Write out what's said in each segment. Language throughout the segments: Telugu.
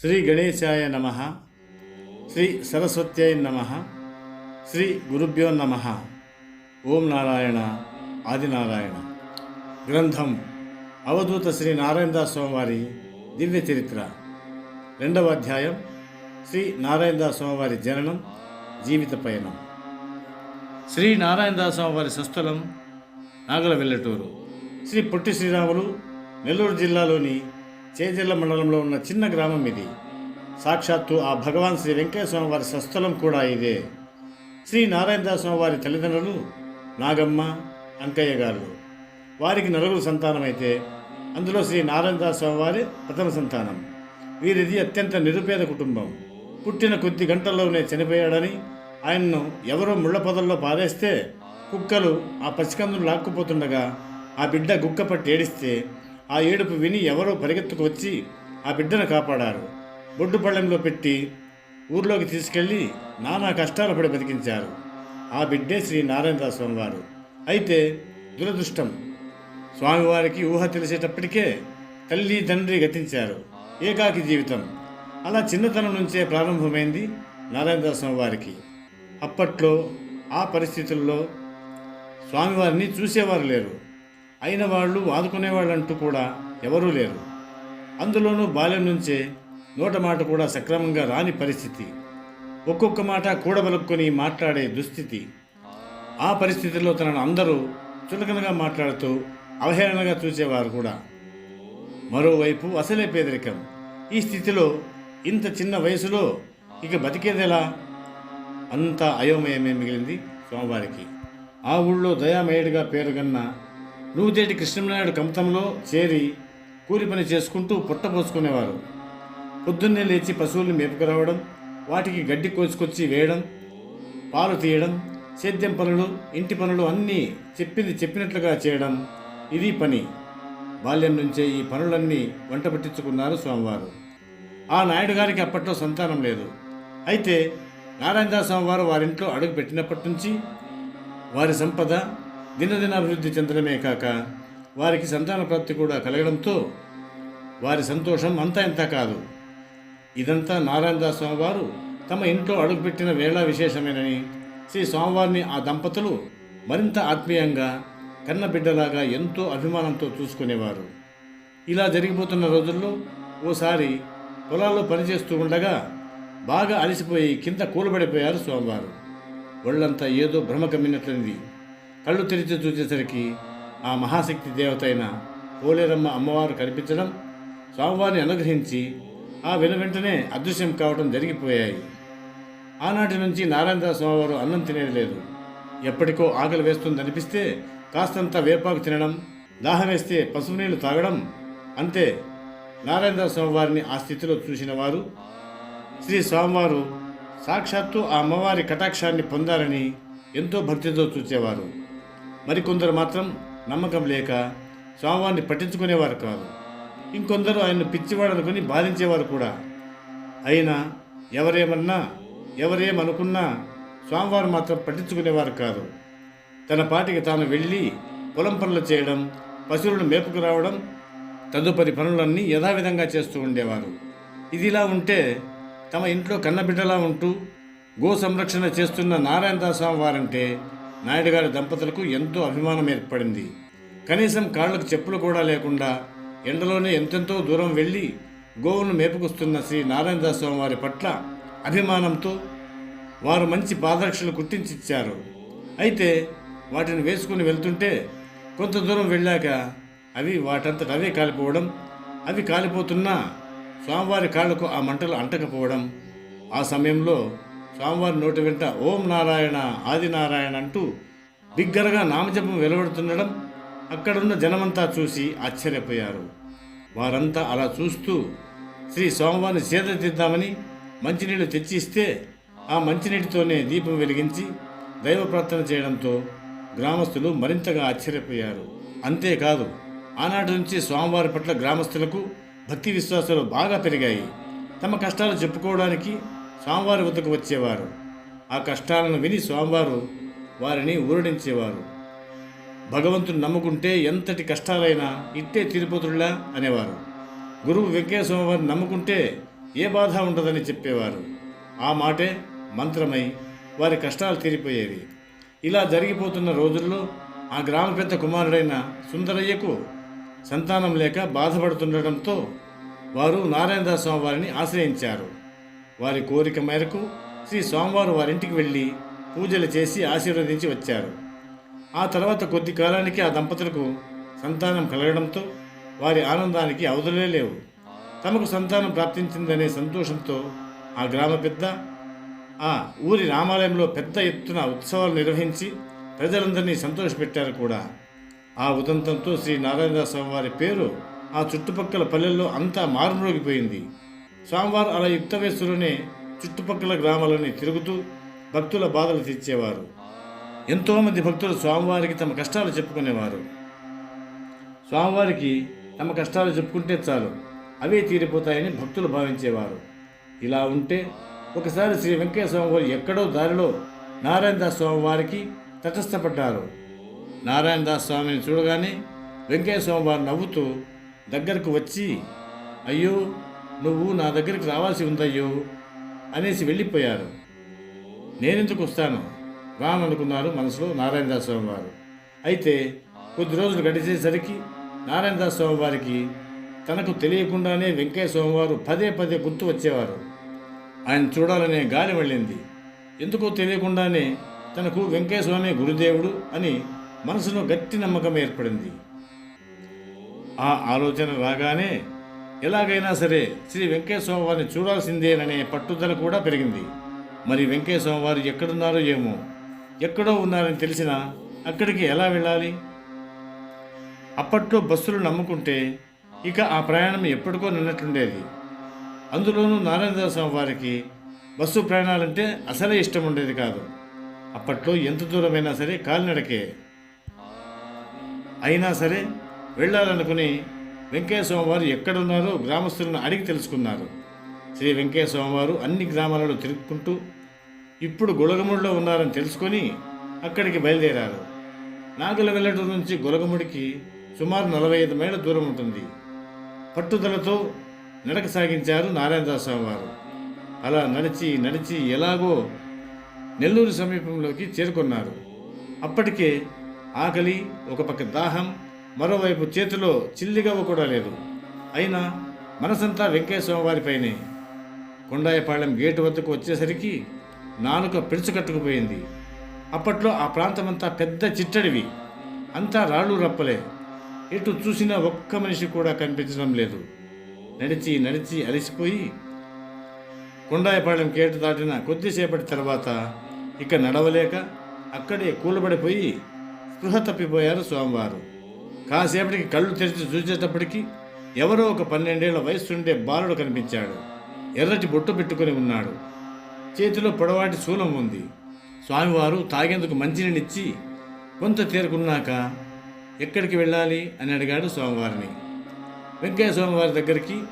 శ్రీ గణేశాయ నమ. శ్రీ సరస్వత్యై నమ. శ్రీ గురుభ్యో నమ. ఓం నారాయణ ఆదినారాయణ. గ్రంథం అవధూత శ్రీ నారాయణదాస్ స్వామివారి దివ్య చరిత్ర. రెండవ అధ్యాయం శ్రీ నారాయణదాస్ స్వామివారి జననం జీవిత పయనం. శ్రీ నారాయణదాస్ స్వామివారి స్వస్థలం నాగల వెల్లటూరు. శ్రీ పొట్టి శ్రీరాములు నెల్లూరు జిల్లాలోని చేజర్ల మండలంలో ఉన్న చిన్న గ్రామం ఇది. సాక్షాత్తు ఆ భగవాన్ శ్రీ వెంకటేశ్వర స్వామి వారి స్వస్థలం కూడా ఇదే. శ్రీ నారాయణదాస్ స్వామి వారి తల్లిదండ్రులు నాగమ్మ అంకయ్య గారు. వారికి నలుగురు సంతానమైతే అందులో శ్రీ నారాయణదాస్ స్వామి వారి ప్రథమ సంతానం. వీరిది అత్యంత నిరుపేద కుటుంబం. పుట్టిన కొద్ది గంటల్లోనే చనిపోయాడని ఆయన్ను ఎవరో ముళ్ళ పొదల్లో పారేస్తే కుక్కలు ఆ పసికందును లాక్కుపోతుండగా ఆ బిడ్డ గుక్క పట్టి ఏడిస్తే ఆ ఏడుపు విని ఎవరో పరిగెత్తుకు వచ్చి ఆ బిడ్డను కాపాడారు. బొడ్డు పళ్ళెంలో పెట్టి ఊర్లోకి తీసుకెళ్ళి నానా కష్టాలు పడి బతికించారు. ఆ బిడ్డే శ్రీ నారాయణరావు స్వామివారు. అయితే దురదృష్టం. స్వామివారికి ఊహ తెలిసేటప్పటికే తల్లి తండ్రి గతించారు. ఏకాకి జీవితం. అలా చిన్నతనం నుంచే ప్రారంభమైంది నారాయణరావు స్వామివారికి. అప్పట్లో ఆ పరిస్థితుల్లో స్వామివారిని చూసేవారు లేరు. అయిన వాళ్ళు వాదుకునేవాళ్ళంటూ అంటూ కూడా ఎవరూ లేరు. అందులోనూ బాల్యం నుంచే నోట మాట కూడా సక్రమంగా రాని పరిస్థితి. ఒక్కొక్క మాట కూడబలుక్కొని మాట్లాడే దుస్థితి. ఆ పరిస్థితిలో తనను అందరూ చులకనగా మాట్లాడుతూ అవహేళనగా చూసేవారు కూడా. మరోవైపు అసలే పేదరికం. ఈ స్థితిలో ఇంత చిన్న వయసులో ఇక బతికేదెలా? అంత అయోమయమే మిగిలింది స్వామివారికి. ఆ ఊళ్ళో దయామయుడిగా పేరుగన్న నువ్వుదేటి కృష్ణనాయుడు కమతంలో చేరి కూలి పని చేసుకుంటూ పుట్టపోసుకునేవారు పొద్దున్నే లేచి పశువుల్ని మేపుకురావడం వాటికి గడ్డి కోసుకొచ్చి వేయడం పాలు తీయడం సేద్యం పనులు ఇంటి పనులు అన్నీ చెప్పింది చెప్పినట్లుగా చేయడం ఇది పని. బాల్యం నుంచే ఈ పనులన్నీ వంట పట్టించుకున్నారు స్వామివారు. ఆ నాయుడు గారికి అప్పట్లో సంతానం లేదు. అయితే నారాయణదాస్ స్వామివారు వారింట్లో అడుగు పెట్టినప్పటి నుంచి వారి సంపద దినదినాభివృద్ధి చెందడమే కాక వారికి సంతాన ప్రాప్తి కూడా కలగడంతో వారి సంతోషం అంతా ఇంత కాదు. ఇదంతా నారాయణదాస్ స్వామివారు తమ ఇంట్లో అడుగుపెట్టిన వేళ విశేషమేనని శ్రీ స్వామివారిని ఆ దంపతులు మరింత ఆత్మీయంగా కన్నబిడ్డలాగా ఎంతో అభిమానంతో చూసుకునేవారు. ఇలా జరిగిపోతున్న రోజుల్లో ఓసారి పొలాల్లో పనిచేస్తూ ఉండగా బాగా అలసిపోయి కింద కూలబడిపోయారు స్వామివారు. ఒళ్ళంతా ఏదో భ్రమ కళ్ళు తెరిచి చూసేసరికి ఆ మహాశక్తి దేవత అయిన పోలేరమ్మ అమ్మవారు కనిపించడం స్వామివారిని అనుగ్రహించి ఆ వెను వెంటనే అదృశ్యం కావడం జరిగిపోయాయి. ఆనాటి నుంచి నారాయణదాస్ స్వామివారు అన్నం తినేది లేదు. ఎప్పటికో ఆకలి వేస్తుంది అనిపిస్తే కాస్తంత వేపాకు తినడం దాహం వేస్తే పసుపు నీళ్ళు తాగడం అంతే. నారాయణదాస్ స్వామివారిని ఆ స్థితిలో చూసిన వారు శ్రీ స్వామివారు సాక్షాత్తు ఆ అమ్మవారి కటాక్షాన్ని పొందాలని ఎంతో భక్తితో చూసేవారు. మరికొందరు మాత్రం నమ్మకం లేక స్వామివారిని పట్టించుకునేవారు కాదు. ఇంకొందరు ఆయన్ను పిచ్చివాడనుకుని బాధించేవారు కూడా. అయినా ఎవరేమన్నా ఎవరేమనుకున్నా స్వామివారు మాత్రం పట్టించుకునేవారు కాదు. తన పాటికి తాను వెళ్ళి పొలం పనులు చేయడం పశువులను మేపుకురావడం తదుపరి పనులన్నీ యథావిధంగా చేస్తూ ఉండేవారు. ఇదిలా ఉంటే తమ ఇంట్లో కన్నబిడ్డలా ఉంటూ గో సంరక్షణ చేస్తున్న నారాయణదాస్ స్వామి వారంటే నాయుడు గారి దంపతులకు ఎంతో అభిమానం ఏర్పడింది. కనీసం కాళ్ళకు చెప్పులు కూడా లేకుండా ఎండలోనే ఎంతెంతో దూరం వెళ్ళి గోవును మేపుకొస్తున్న శ్రీ నారాయణదాస్ స్వామి వారి పట్ల అభిమానంతో వారు మంచి పాదరక్షలు కుట్టించిచ్చారు అయితే వాటిని వేసుకుని వెళ్తుంటే కొంత దూరం వెళ్ళాక అవి వాటంతట అవే కాలిపోవడం అవి కాలిపోతున్నా స్వామివారి కాళ్ళకు ఆ మంటలు అంటకపోవడం ఆ సమయంలో స్వామివారి నోటి వెంట ఓం నారాయణ ఆదినారాయణ అంటూ బిగ్గరగా నామజపం వెలువడుతుండడం అక్కడున్న జనమంతా చూసి ఆశ్చర్యపోయారు. వారంతా అలా చూస్తూ శ్రీ స్వామివారిని సేదతీద్దామని మంచినీళ్ళు తెచ్చిస్తే ఆ మంచినీటితోనే దీపం వెలిగించి దైవ ప్రార్థన చేయడంతో గ్రామస్తులు మరింతగా ఆశ్చర్యపోయారు. అంతేకాదు ఆనాటి నుంచి స్వామివారి పట్ల గ్రామస్తులకు భక్తి విశ్వాసాలు బాగా పెరిగాయి. తమ కష్టాలు చెప్పుకోవడానికి స్వామివారి వద్దకు వచ్చేవారు. ఆ కష్టాలను విని స్వామివారు వారిని ఊరడించేవారు. భగవంతుని నమ్ముకుంటే ఎంతటి కష్టాలైనా ఇట్టే తిరుపతుల్లా అనేవారు. గురువు వెంకటేశ్వర వారిని నమ్ముకుంటే ఏ బాధ ఉండదని చెప్పేవారు. ఆ మాటే మంత్రమై వారి కష్టాలు తీరిపోయేవి. ఇలా జరిగిపోతున్న రోజుల్లో ఆ గ్రామ పెద్ద కుమారుడైన సుందరయ్యకు సంతానం లేక బాధపడుతుండటంతో వారు నారాయణదాస్ స్వామివారిని ఆశ్రయించారు. వారి కోరిక మేరకు శ్రీ స్వామివారు వారింటికి వెళ్ళి పూజలు చేసి ఆశీర్వదించి వచ్చారు. ఆ తర్వాత కొద్ది కాలానికి ఆ దంపతులకు సంతానం కలగడంతో వారి ఆనందానికి అవధులే లేవు. తమకు సంతానం ప్రాప్తించిందనే సంతోషంతో ఆ గ్రామ పెద్ద ఆ ఊరి రామాలయంలో పెద్ద ఎత్తున ఉత్సవాలు నిర్వహించి ప్రజలందరినీ సంతోషపెట్టారు కూడా. ఆ ఉదంతంతో శ్రీ నారాయణదాస్ స్వామివారి పేరు ఆ చుట్టుపక్కల పల్లెల్లో అంతా మారుమ్రోగిపోయింది. స్వామివారు అలా యుక్త చుట్టుపక్కల గ్రామాలని తిరుగుతూ భక్తుల బాధలు తీర్చేవారు. ఎంతోమంది భక్తులు స్వామివారికి తమ కష్టాలు చెప్పుకునేవారు. స్వామివారికి తమ కష్టాలు చెప్పుకుంటే చాలు అవే తీరిపోతాయని భక్తులు భావించేవారు. ఇలా ఉంటే ఒకసారి శ్రీ వెంకయ్య స్వామివారు ఎక్కడో దారిలో నారాయణదాస్ స్వామి వారికి తటస్థపడ్డారు. నారాయణదాస్ స్వామిని చూడగానే వెంకయ్య స్వామి వారు నవ్వుతూ దగ్గరకు వచ్చి అయ్యో నువ్వు నా దగ్గరికి రావాల్సి ఉందయ్యో అనేసి వెళ్ళిపోయారు. నేనెందుకు వస్తాను? రాననుకున్నారు మనసులో నారాయణదాస్ స్వామి వారు. అయితే కొద్ది రోజులు గడిచేసరికి నారాయణదాస్ స్వామి వారికి తనకు తెలియకుండానే వెంకయ్య స్వామివారు పదే పదే గుర్తు వచ్చేవారు. ఆయన చూడాలనే గాలి వెళ్ళింది. ఎందుకో తెలియకుండానే తనకు వెంకయ్య స్వామి గురుదేవుడు అని మనసులో గట్టి నమ్మకం ఏర్పడింది. ఆ ఆలోచన రాగానే ఎలాగైనా సరే శ్రీ వెంకయ్య చూడాల్సిందేననే పట్టుదల కూడా పెరిగింది. మరి వెంకయ్య ఎక్కడున్నారో ఏమో? ఎక్కడో ఉన్నారని తెలిసినా అక్కడికి ఎలా వెళ్ళాలి? అప్పట్లో బస్సులు నమ్ముకుంటే ఇక ఆ ప్రయాణం ఎప్పటికో నిన్నట్లుండేది. అందులోనూ నారాయణదాస్ స్వామి వారికి బస్సు ప్రయాణాలంటే అసలే ఇష్టం ఉండేది కాదు. అప్పట్లో ఎంత దూరమైనా సరే కాలినడకే. అయినా సరే వెళ్ళాలనుకుని వెంకయ్య స్వామివారు ఎక్కడున్నారో గ్రామస్తులను అడిగి తెలుసుకున్నారు. శ్రీ వెంకయ్య స్వామివారు అన్ని గ్రామాలలో తిరుగుకుంటూ ఇప్పుడు గులగముడిలో ఉన్నారని తెలుసుకొని అక్కడికి బయలుదేరారు. నాగుల వెల్లటూరు నుంచి గులగముడికి సుమారు నలభై ఐదు మైళ్ళ దూరం ఉంటుంది. పట్టుదలతో నడక సాగించారు నారాయణదాస్ వారు అలా నడిచి నడిచి ఎలాగో నెల్లూరు సమీపంలోకి చేరుకున్నారు. అప్పటికే ఆకలి ఒక పక్క దాహం మరోవైపు చేతిలో చిల్లిగవ్వ కూడా లేదు. అయినా మనసంతా వెంకయ్య వారిపైనే కొండాయపాళెం గేటు వద్దకు వచ్చేసరికి నాలుక పిడుచుకట్టుకుపోయింది అప్పట్లో ఆ ప్రాంతమంతా పెద్ద చిట్టడివి. అంతా రాళ్ళు రప్పలే. ఎటు చూసినా ఒక్క మనిషి కూడా కనిపించడం లేదు. నడిచి నడిచి అలసిపోయి కొండాయపాళెం గేటు దాటిన కొద్దిసేపటి తర్వాత ఇక నడవలేక అక్కడే కూలబడిపోయి స్పృహ తప్పిపోయారు స్వామివారు. కాసేపటికి కళ్ళు తెరిచి చూసేటప్పటికీ ఎవరో ఒక పన్నెండేళ్ళ వయస్సుండే బాలుడు కనిపించాడు. ఎర్రటి బొట్టు పెట్టుకొని ఉన్నాడు. చేతిలో పొడవాటి శూలం ఉంది. స్వామివారు తాగేందుకు మంచినీళ్ళిచ్చి కొంత తేరుకున్నాక ఎక్కడికి వెళ్ళాలి అని అడిగాడు స్వామివారిని. వెంకయ్య స్వామివారి దగ్గరికి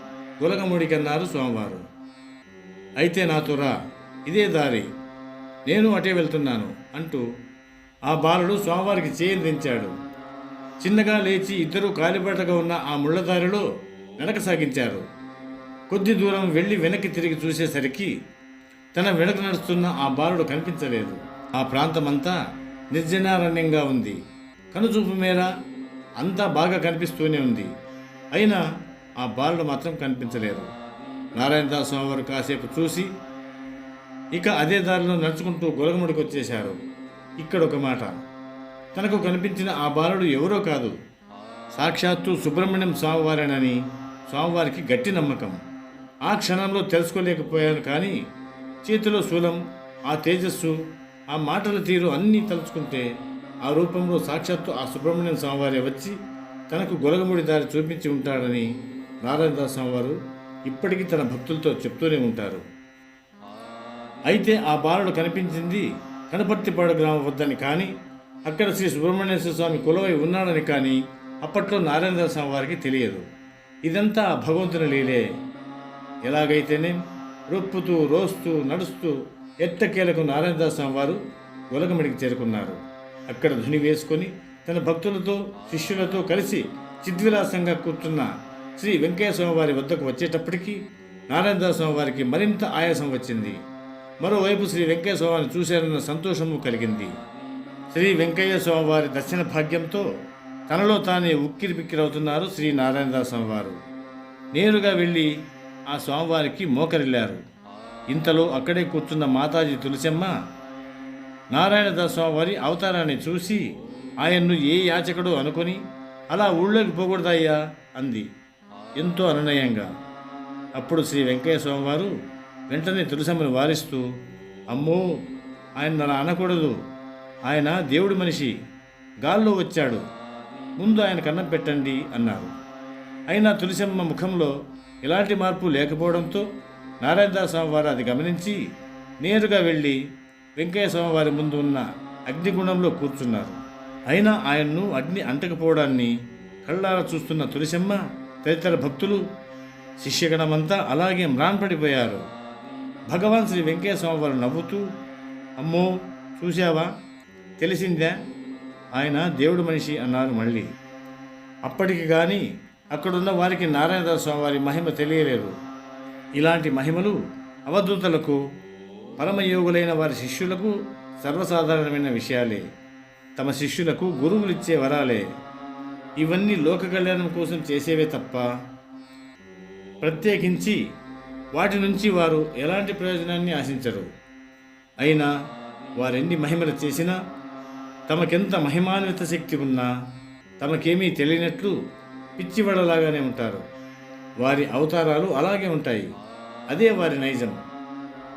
గులగముడికి అన్నారు స్వామివారు. అయితే నాతో రా ఇదే దారి నేను అటే వెళ్తున్నాను అంటూ ఆ బాలుడు స్వామివారికి చేయని దించాడు చిన్నగా లేచి ఇద్దరూ కాలిబాటగా ఉన్న ఆ ముళ్ళదారిలో నడక సాగించారు కొద్ది దూరం వెళ్ళి వెనక్కి తిరిగి చూసేసరికి తన వెనక నడుస్తున్న ఆ బాలుడు కనిపించలేదు. ఆ ప్రాంతమంతా నిర్జనారణ్యంగా ఉంది. కనుచూపు మేర అంతా బాగా కనిపిస్తూనే ఉంది. అయినా ఆ బాలుడు మాత్రం కనిపించలేదు. నారాయణదాస్ వారు కాసేపు చూసి ఇక అదే దారిలో నడుచుకుంటూ గొలగముడికి వచ్చేశారు ఇక్కడ ఒక మాట. తనకు కనిపించిన ఆ బాలుడు ఎవరో కాదు. సాక్షాత్తు సుబ్రహ్మణ్యం స్వామివారేనని స్వామివారికి గట్టి నమ్మకం. ఆ క్షణంలో తెలుసుకోలేకపోయాను కానీ చేతిలో శూలం ఆ తేజస్సు ఆ మాటల తీరు అన్నీ తలుచుకుంటే ఆ రూపంలో సాక్షాత్తు ఆ సుబ్రహ్మణ్యం స్వామివారే వచ్చి తనకు గొలగముడి దారి చూపించి ఉంటాడని నారాయణదాస్ స్వామివారు ఇప్పటికీ తన భక్తులతో చెప్తూనే ఉంటారు. అయితే ఆ బాలుడు కనిపించింది కనపర్తిపాడు గ్రామం వద్దని కానీ అక్కడ శ్రీ సుబ్రహ్మణ్యేశ్వర స్వామి కొలువై ఉన్నాడని కానీ అప్పట్లో నారాయణ స్వామి వారికి తెలియదు. ఇదంతా భగవంతుని లీలే. ఎలాగైతేనే రొప్పుతూ రోస్తూ నడుస్తూ ఎట్టకేలకు నారాయణదాస్ స్వామి వారు గొలగమిడికి చేరుకున్నారు. అక్కడ ధుని వేసుకొని తన భక్తులతో శిష్యులతో కలిసి చిద్విలాసంగా కూర్చున్న శ్రీ వెంకయ్య స్వామి వారి వద్దకు వచ్చేటప్పటికి నారాయణదాస్ స్వామి వారికి మరింత ఆయాసం వచ్చింది. మరోవైపు శ్రీ వెంకయ్య స్వామిని చూశారన్న సంతోషము కలిగింది. శ్రీ వెంకయ్య స్వామివారి దర్శన భాగ్యంతో తనలో తానే ఉక్కిరి బిక్కిరవుతున్నారు శ్రీ నారాయణదాస్ స్వామివారు. నేరుగా వెళ్ళి ఆ స్వామివారికి మోకరిల్లారు. ఇంతలో అక్కడే కూర్చున్న మాతాజీ తులసమ్మ నారాయణదాస్ స్వామివారి అవతారాన్ని చూసి ఆయన్ను ఏ యాచకుడు అనుకొని అలా ఊళ్ళోకి పోకూడదయ్యా అంది. ఎంతో అనునయంగా. అప్పుడు శ్రీ వెంకయ్య స్వామివారు వెంటనే తులసమ్మని వారిస్తూ అమ్మో ఆయన అలా అనకూడదు. ఆయన దేవుడి మనిషి గాల్లో వచ్చాడు ముందు ఆయన కన్నం పెట్టండి అన్నారు. అయినా తులసమ్మ ముఖంలో ఎలాంటి మార్పు లేకపోవడంతో నారాయణదాస్వామి వారు అది గమనించి నేరుగా వెళ్ళి వెంకయ్య స్వామి వారి ముందు ఉన్న అగ్నిగుణంలో కూర్చున్నారు. అయినా ఆయన్ను అగ్ని అంటకపోవడాన్ని కళ్ళారా చూస్తున్న తులసమ్మ తదితర భక్తులు శిష్యగణమంతా అలాగే మ్రాన్పడిపోయారు. భగవాన్ శ్రీ వెంకయ్య స్వామి వారు నవ్వుతూ అమ్మో చూశావా? తెలిసిందా. ఆయన దేవుడు మనిషి అన్నారు మళ్ళీ. అప్పటికి కానీ అక్కడున్న వారికి నారాయణదాస్ స్వామి వారి మహిమ తెలియలేదు. ఇలాంటి మహిమలు అవధూతలకు పరమయోగులైన వారి శిష్యులకు సర్వసాధారణమైన విషయాలే. తమ శిష్యులకు గురువులిచ్చే వరాలే. ఇవన్నీ లోక కళ్యాణం కోసం చేసేవే తప్ప ప్రత్యేకించి వాటి నుంచి వారు ఎలాంటి ప్రయోజనాన్ని ఆశించరు. అయినా వారెన్ని మహిమలు చేసినా తమకెంత మహిమాన్విత శక్తి ఉన్నా తమకేమీ తెలియనట్లు పిచ్చివడలాగానే ఉంటారు. వారి అవతారాలు అలాగే ఉంటాయి. అదే వారి నైజం.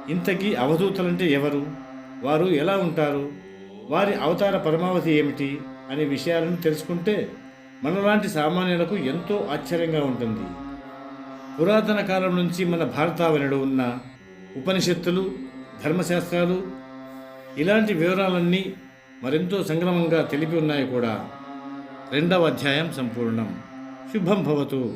ఇంతకీ అవధూతలంటే ఎవరు? వారు ఎలా ఉంటారు? వారి అవతార పరమావధి ఏమిటి? అనే విషయాలను తెలుసుకుంటే మనలాంటి సామాన్యులకు ఎంతో ఆశ్చర్యంగా ఉంటుంది. పురాతన కాలం నుంచి మన భారతావనిలో ఉన్న ఉపనిషత్తులు ధర్మశాస్త్రాలు ఇలాంటి వివరాలన్నీ మరెంతో సంగ్రమంగా తెలిపి ఉన్నాయి కూడా. రెండవ అధ్యాయం సంపూర్ణం. శుభం భవతు.